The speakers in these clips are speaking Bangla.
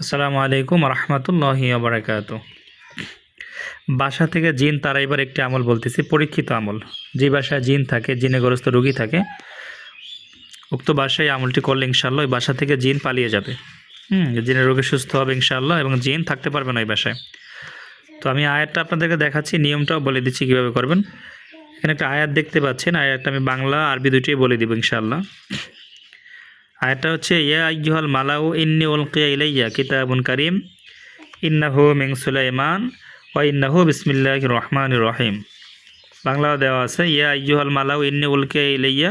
আসসালামু আলাইকুম রহমতুল্লাহি আবরাকাত বাসা থেকে জিন, তারা এবার একটি আমল বলতেছি, পরীক্ষিত আমল। যে বাসায় জিন থাকে, জিনে গ্রস্ত রোগী থাকে, উক্ত বাসায় আমলটি করলে ইনশাল্লাহ ওই বাসা থেকে জিন পালিয়ে যাবে। হুম, জিনের রোগী সুস্থ হবে ইনশাল্লাহ এবং জিন থাকতে পারবে না ওই বাসায়। তো আমি আয়াতটা আপনাদেরকে দেখাচ্ছি, নিয়মটাও বলে দিচ্ছি কীভাবে করবেন। এখানে একটা আয়াত দেখতে পাচ্ছেন, আয়াতটা আমি বাংলা আরবি দুটোই বলে দিব ইনশাল্লাহ আয়াতটা হচ্ছে, ইয়া আইয়ুহাল মালাউ ইন্নি উলকিয়া ইলাইয়া কিতাবুন কারিম, ইন্নাহু মিন সুলাইমান ওয়া ইন্নাহু বিসমিল্লাহির রহমানির রহিম। বাংলাও দেওয়া আছে, ইয়া আইয়ুহাল মালাউ ইন্নি উলকিয়া ইলাইয়া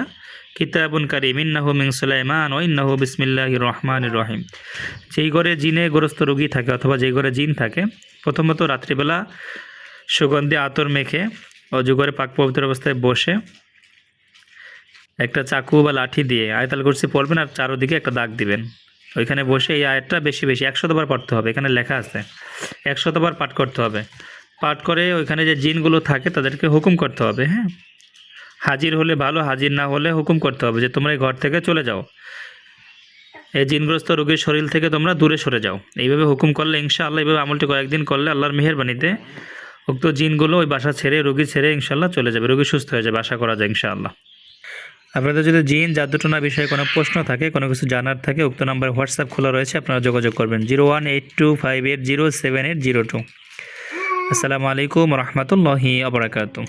কিতাবুন কারিম, ইন্নাহু মিন সুলাইমান ওয়া ইন্নাহু বিসমিল্লাহির রহমানির রহিম। যেই ঘরে জিনে গ্রস্ত রোগী থাকে অথবা যেই ঘরে জিন থাকে, প্রথমত রাত্রিবেলা সুগন্ধি আতর মেখে অজু করে পাক পবিত্র অবস্থায় বসে একটা চাকু বা লাঠি দিয়ে আয়তাল কুরসি পড়বেন আর চারোদিকে একটা দাগ দিবেন। ওইখানে বসে এই আয়াতটা বেশি বেশি, একশতবার পড়তে হবে, এখানে লেখা আছে। একশতবার পাঠ করতে হবে। পাঠ করে ওইখানে যে জিনগুলো থাকে তাদেরকে হুকুম করতে হবে হ্যাঁ? হাজির হলে ভালো, হাজির না হলে হুকুম করতে হবে যে তোমরা এই ঘর থেকে চলে যাও। এই জিনগ্রস্ত রোগীর শরীর থেকে তোমরা দূরে সরে যাও। এইভাবে হুকুম করলে ইনশাআল্লাহ, এইভাবে আমলটি কয়েকদিন করলে আল্লাহর মেহেরবানিতে উক্ত জিনগুলো ওই বাসা ছেড়ে, রোগী ছেড়ে ইনশাল্লাহ চলে যাবে, রোগী সুস্থ হয়ে যাবে, আশা করা যায় ইনশাআল্লাহ। আপনাদের যদি জিন জাদুটনা বিষয়ে কোনো প্রশ্ন থাকে, কোনো কিছু জানার থাকে, উক্ত নাম্বার হোয়াটসঅ্যাপ খোলা রয়েছে, আপনারা যোগাযোগ করবেন। Zero one eight two five eight zero seven eight zero two. আসসালামু আলাইকুম রহমতুল্লাহি আবরাকাতু